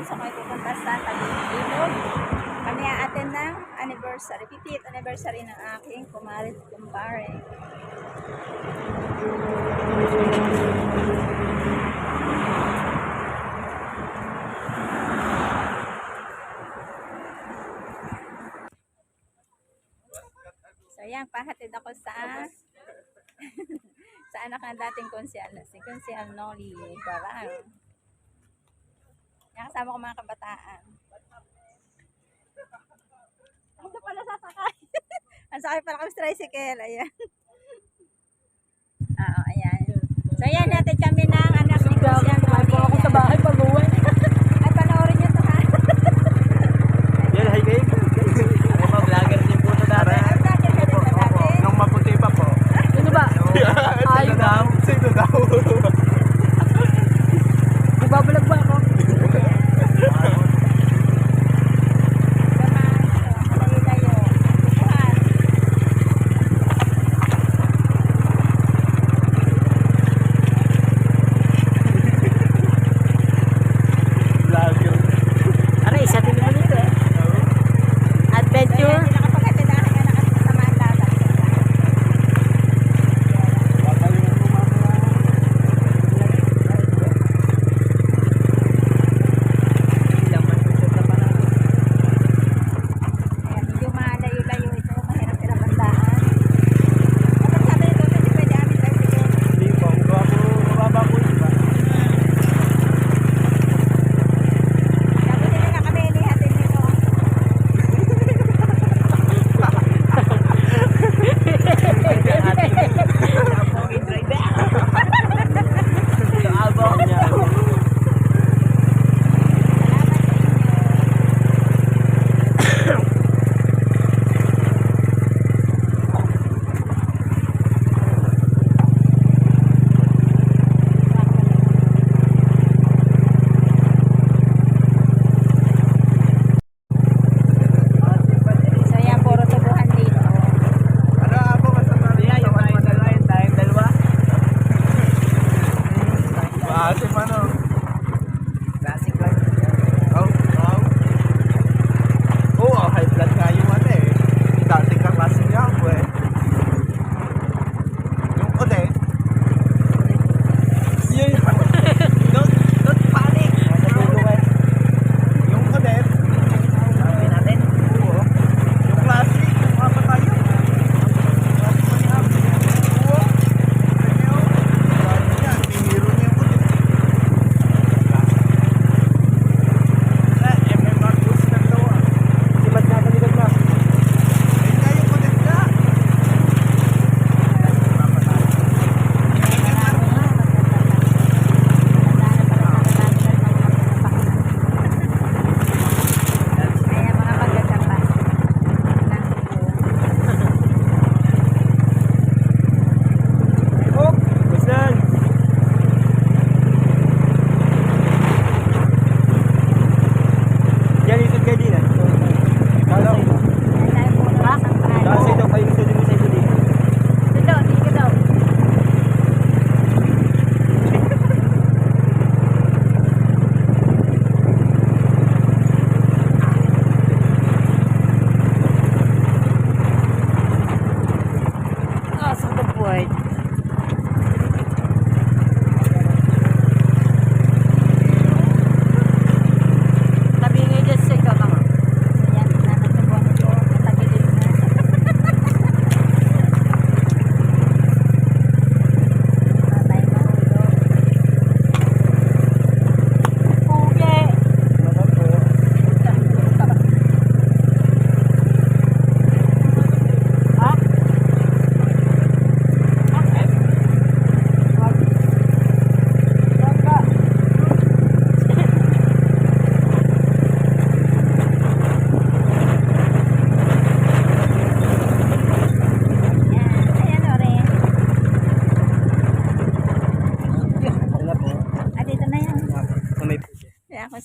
Alfonso kayo pupunta sa Tagilog. Kami aaten ng anniversary, 50th anniversary ng aking kumarit kumpare. So yan, pahatid ako sa sa anak ng dating konsyal, si konsyal Noli Barang. Yan kasama ko mga kabataan. Ako na pala sasakay. Ang sakay pala kami sa tricycle. Ayan. Oo, ayan. So yan, natin kami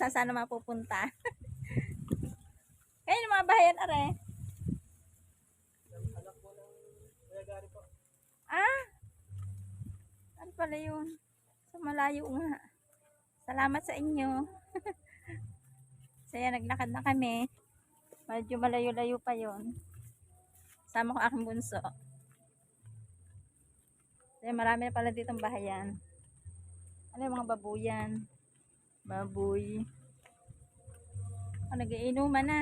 Kaya kung saan sana mapupunta. Ayun mga bahayan are. Ah! Ano pala yun? So malayo nga. Salamat sa inyo. So yan, naglakad na kami. Medyo malayo-layo pa yon. Sama ko aking bunso. So yan, marami na pala ditong bahayan. Ano yung mga babuyan? Baboy. Oh, nagiinuman na.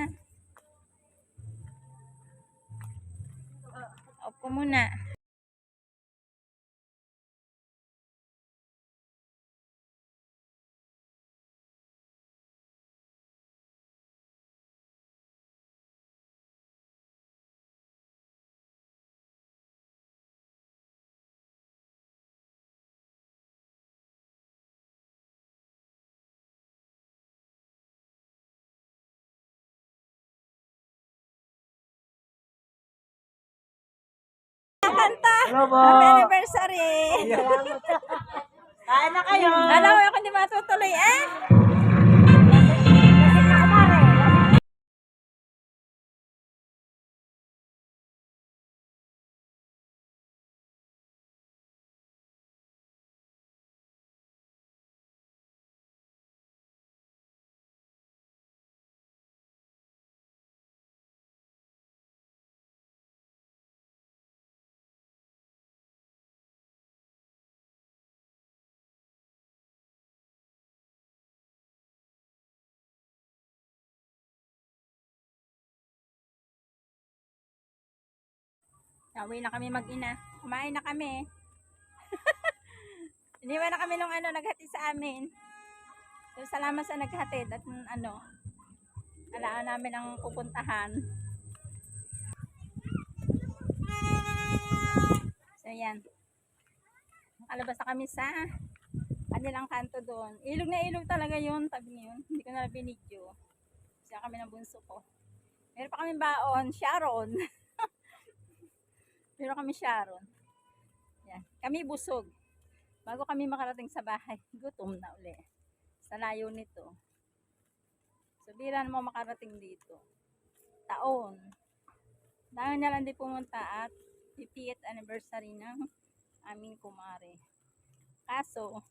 Off ko muna. Hello po. Happy anniversary! Kain na kayo. Alam mo ako hindi matutuloy eh. Nauwi na kami mag-ina. Kumain na kami. Iniwan na kami nung ano, naghati sa amin. So, salamat sa naghatid at mm, ano, alaan namin ang pupuntahan. So, yan. Nakalabas na kami sa kanilang kanto doon. Ilog na ilog talaga yun, tabi yun. Hindi ko na binidyo. Kasi kami ng bunso ko. Meron pa kami baon, Sharon. Meron kami Sharon. Yan. Kami busog. Bago kami makarating sa bahay, gutom na uli. Sa layo nito. Sabiran mo makarating dito. Taon. Dahil na lang di pumunta at 50th anniversary ng aming kumare. Kaso,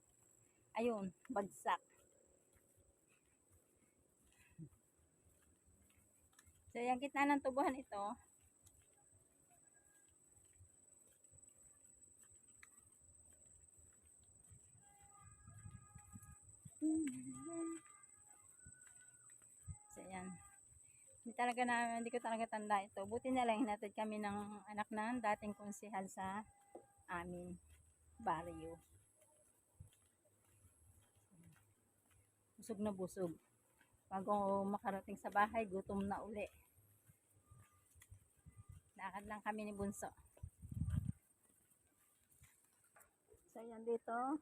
ayun, bagsak. So, yung gitna ng tubuhan ito, Hindi talaga na, hindi ko talaga tanda ito. Buti na lang hinatid kami ng anak ng dating konsihal sa amin barrio. Busog na busog. Bago makarating sa bahay, gutom na uli. Lakad lang kami ni Bunso. So, yan dito.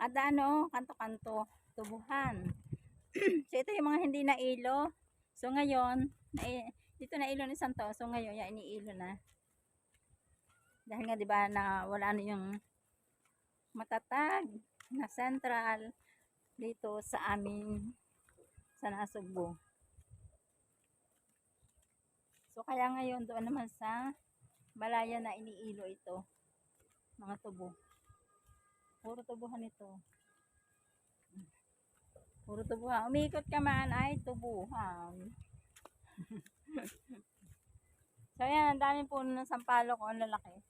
At ano, kanto-kanto, tubuhan. so, ito yung mga hindi na ilo. So, ngayon, dito na ilo ni Santo. So, ngayon, yan, iniilo na. Dahil nga, di ba, na wala na yung matatag na central dito sa amin sa Nasugbo. So, kaya ngayon, doon naman sa balaya na iniilo ito. Mga tubo. Puro tubuhan ito. Puro tubuhan. Umikot ka man ay tubuhan. so yan, ang daming puno ng sampalok o ang lalaki.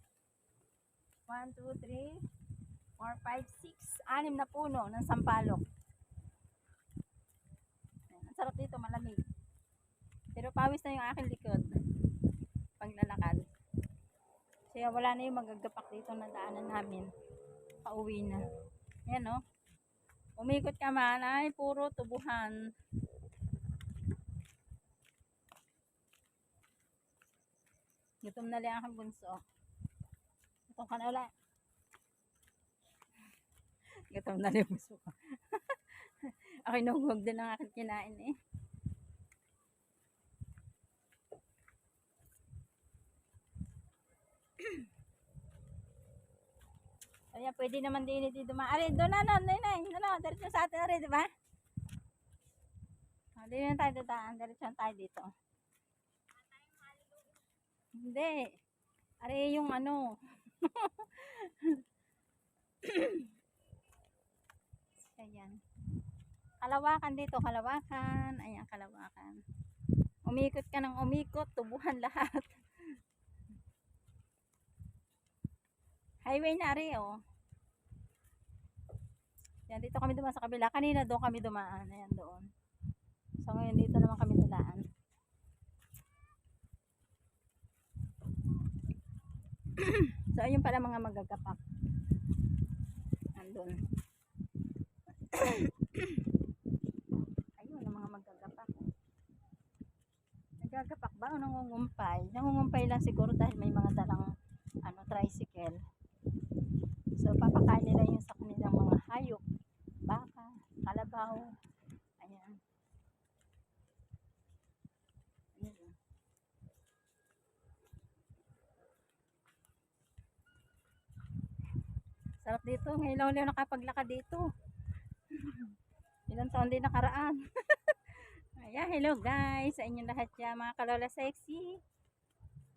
1, 2, 3, 4, 5, 6. Anim na puno ng sampalok. Ang sarap dito, malamig. Pero pawis na yung aking likod. Pag lalakad. Kaya wala na yung magagapak dito na daanan namin. Pauwi na. Yan o. Umikot ka man ay puro tubuhan. Gutom na lang ang bunso. Gutom ka na ulit. Gutom na lang ang bunso ko. Ako inuhog din ang aking kinain eh. Ayan, pwede naman din ito dumaan. Aray, doon na, na, doon na, diretso sa atin rin, di ba? Ah, Dito na tayo dadaan, diretso tayo dito. Hindi. Aray, yung ano. Ayan. Kalawakan dito, kalawakan. Ayan, kalawakan. Umikot ka ng umikot, tubuhan lahat. Highway na rin, oh. Yan, dito kami dumaan sa kabila. Kanina doon kami dumaan. Ayan, doon. So, ngayon dito naman kami dulaan. so, ayun pala mga magagapak. Andun. ayun, ang mga magagapak. Nagagapak ba o nangungumpay? Nangungumpay lang siguro dahil may mga dalang ano, tricycle. So, papakain nila yun sa kanilang mga hayop. Baka, kalabaw. Ayan. Ayan. Dito. Ngayon lang ulit nakapaglakad dito. Ilang taon din nakaraan. Ayan, hello guys. Sa inyong lahat dyan, mga kalola sexy.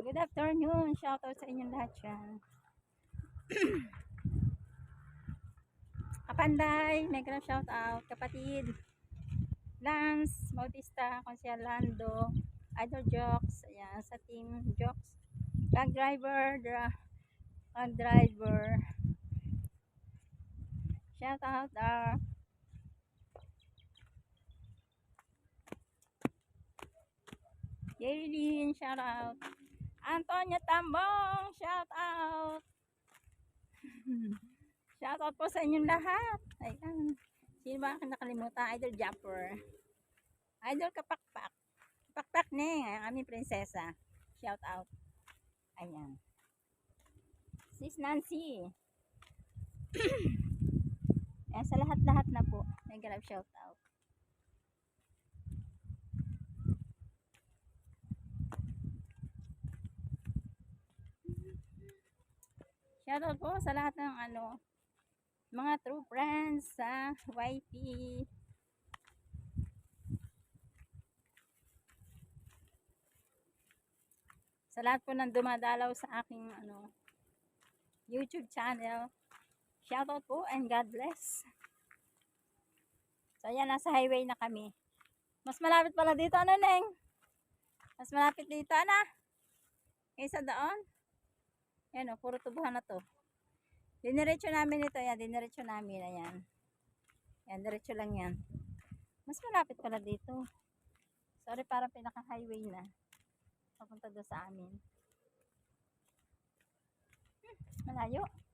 Good afternoon. Shout out sa inyong lahat dyan. Kapanday, mega shout out. Kapatid. Lance, Bautista, Consial Lando, Idol Jokes, ayan, sa team Jokes. Truck driver, dra truck driver. Shout out uh, Yaylin, shout out. Antonia Tambong, shout out. shout out po sa inyong lahat. Ayan. Sino ba ang nakalimutan? Idol Japper. Idol Kapakpak. Kapakpak ne, ang aming prinsesa. Shout out. Ayan. Sis Nancy. Ayan, sa lahat-lahat na po. May shout out. Shout out po sa lahat ng ano, mga true friends sa YP. Sa lahat po ng dumadalaw sa aking ano, YouTube channel. Shout out po and God bless. So ayan, nasa highway na kami. Mas malapit pala dito, ano Neng? Mas malapit dito, ano? Kaysa doon? Yan o, puro tubuhan na to. Diniretso namin ito, yan, diniretso namin, ayan. Yan, diretso lang yan. Mas malapit pala dito. Sorry, parang pinaka-highway na. Papunta doon sa amin. Hmm, malayo. Ayan,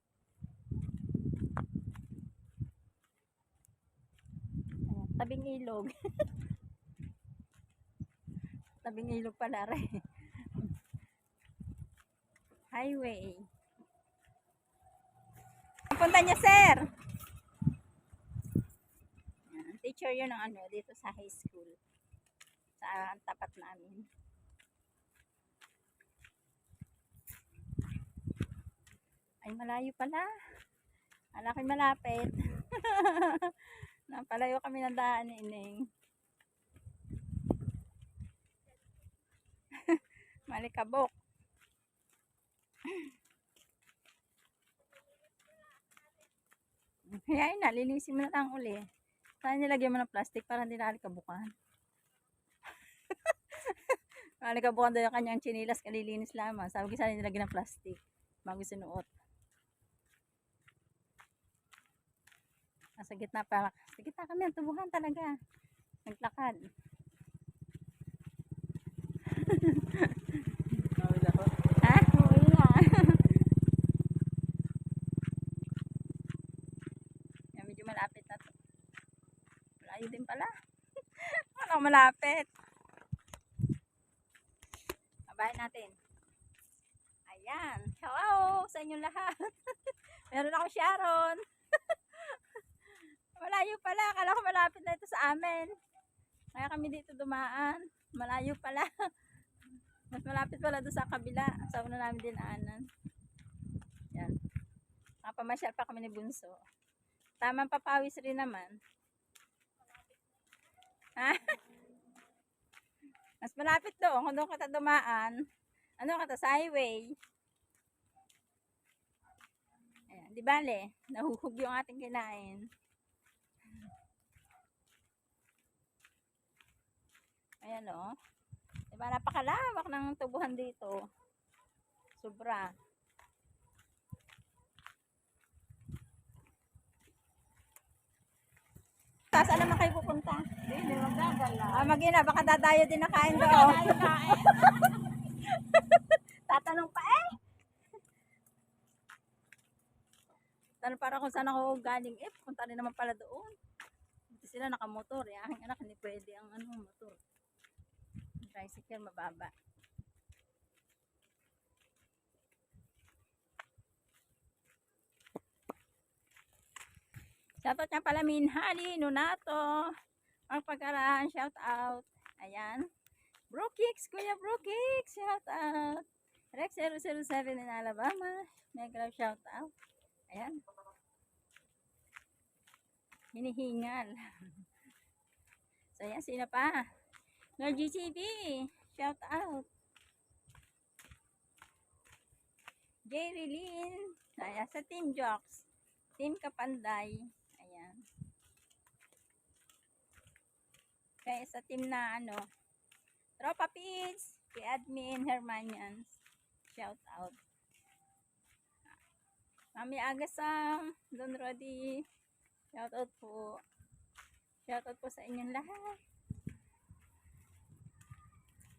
tabing ilog. tabing ilog pala rin. Highway. Ang punta niya, sir. Teacher yun ng ano, dito sa high school. Sa tapat namin. Ay, malayo pala. Alaki malapit. Napalayo kami ng daan ni Ining. Malikabok. Kaya yun, nalinisin mo na lang uli. Saan nilagyan mo ng plastic para hindi nalikabukan? nalikabukan daw yung kanyang chinilas, kalilinis lamang. Sabi ko sana nilagyan ng plastic bago sinuot. Nasa gitna pa. Sa gitna kami, ang tubuhan talaga. Naglakad. Ha? Na. Yan, medyo malapit na to. Malayo din pala. Wala malapit. Babahin natin. Ayan. Hello sa inyong lahat. Meron ako Sharon. Malayo pala. Akala ko malapit na ito sa amin. Kaya kami dito dumaan. Malayo pala. Mas malapit pala doon sa kabila. Sa una namin dinaanan. Yan. Nakapamasyal pa kami ni Bunso. Tamang papawis rin naman. Ha? Mas malapit doon. Kung doon ka dumaan. Ano ka sa highway. Ayan. Di bale. Nahuhug yung ating kinain. Ayan o. Diba, napakalawak ng tubuhan dito. Sobra. Taas, alam naman kayo pupunta? Hindi, magdadala. Ah, magina, baka dadayo din na kain doon. Tatanong pa eh. Tanong para kung saan ako galing eh. Punta rin naman pala doon. Hindi sila nakamotor. Eh. Aking anak, hindi pwede ang ano, motor. Tricycle, mababa. Shoutout niya pala Minhali, Nunato, ang pagkaraan, shout out. Ayan. Brookix, Kuya Brookix, shout out. Rex 007 in Alabama, mega love shout out. Ayan. Hinihingal. so, ayan, sino pa? Lord GCB, shout out. Jerry Lynn, ayan, sa Team Jocks, Team Kapanday, ayan. Kaya sa team na ano, Tropa Pids, kay Admin Hermanians, shout out. Mami Agasam, Don Rodi, shout out po. Shout out po sa inyong lahat.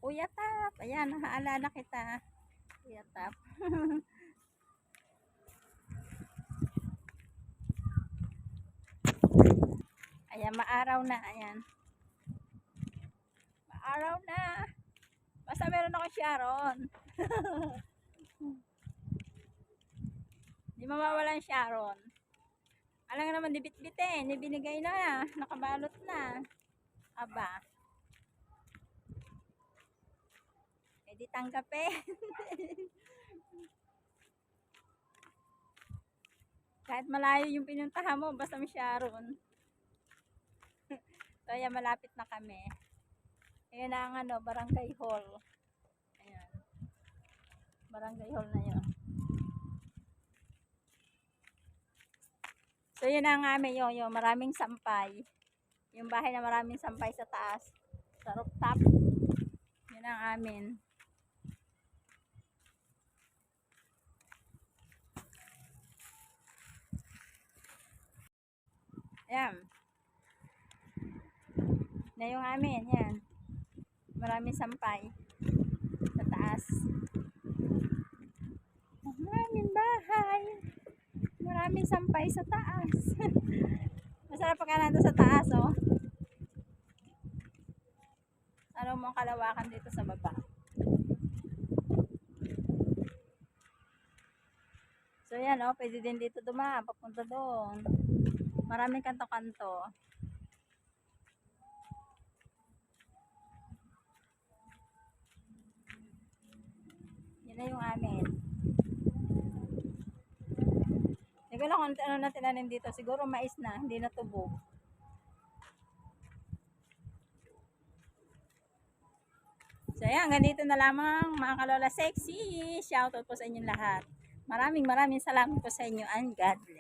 Kuya Tap, ayan, nakaalala kita. Kuya Tap. ayan, maaraw na, ayan. Maaraw na. Basta meron ako Sharon. Di mawawalan Sharon. Alam nga naman, dibit-bit eh. Nibinigay na. Nakabalot na. Aba. Eh di tanggap eh. Kahit malayo yung pinuntahan mo, basta may Sharon. so, ayan, malapit na kami. Ayan na ang ano, barangay hall. Ayan. Barangay hall na yun. So, yun ang amin yun, yung maraming sampay. Yung bahay na maraming sampay sa taas. Sa rooftop. Yun ang amin. Ayan. Na yung amin, yan. Maraming sampay. Sa taas. Maraming bahay. Maraming sampay sa taas. Masarap pagka nandun sa taas, oh. Ano mo ang kalawakan dito sa baba. So, yan, oh. Pwede din dito dumaan. Papunta doon. Maraming kanto-kanto. Yan na yung amin. Hindi ko lang kung ano na tinanim dito. Siguro mais na, hindi na tubo. So yan, ganito na lamang mga kalola sexy. Shoutout po sa inyong lahat. Maraming maraming salamat po sa inyo and God bless.